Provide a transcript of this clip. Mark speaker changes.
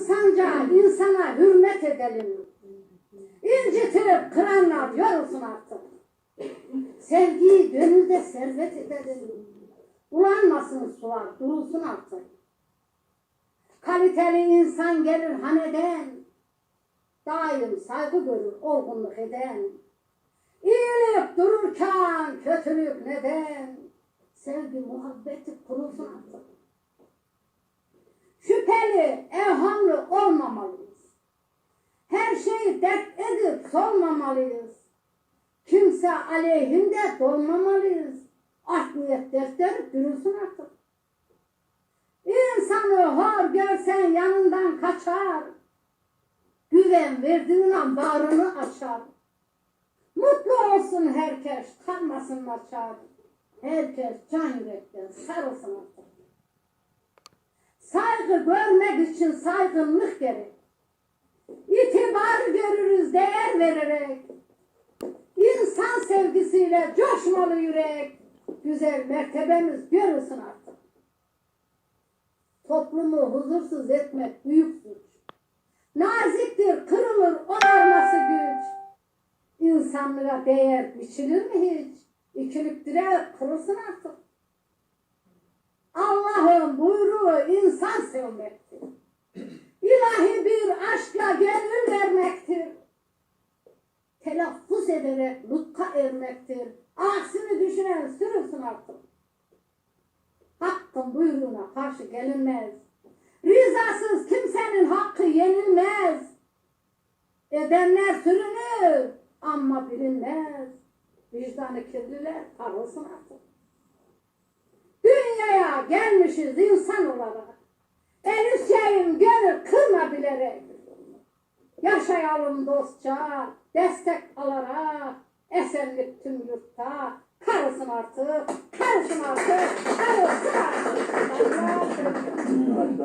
Speaker 1: İnsanca, insana hürmet edelim. İncitirip kıranlar yorulsun artık. Sevgiyi gönülde servet edelim. Bulanmasın sular, durulsun artık. Kaliteli insan gelir haneden. Daim saygı görür olgunluk eden. İyilik dururken kötülük neden? Sevgi muhabbeti kurulsun artık. Şüpheli, evhamlı olmamalıyız. Her şeyi dert edip sormamalıyız. Kimse aleyhinde dolmamalıyız. Art niyet defteri dürülsün artık. İnsanı hor görsen yanından kaçar. Güven verdiğin an bağrını açar. Mutlu olsun herkes, kalmasınlar çağır. Herkes can yürekten sarılsın artık. Saygı görmek için saygınlık gerek. İtibar görürüz değer vererek. İnsan sevgisiyle coşmalı yürek. Güzel mertebemiz görülsün artık. Toplumu huzursuz etmek büyük suç. Naziktir, kırılır, onarması güç. İnsanlığa değer biçilir mi hiç? İkilik direk kırılsın artık. Allah'ın buyruğu insan sevmektir. Ederek lütfa ermektir. Aksini düşünen sürünsün artık. Hakkın buyruğuna karşı gelinmez. Rizasız kimsenin hakkı yenilmez. Edenler sürünür ama bilinmez. Vicdanı kirliler kahrolsun artık. Dünyaya gelmişiz insan olarak. El üsteyim gönül kırma bilerek. Yaşayalım dostça, destek alarak. Esenlik tüm yurtta. Karısın artık, karışın artık, karışın artık.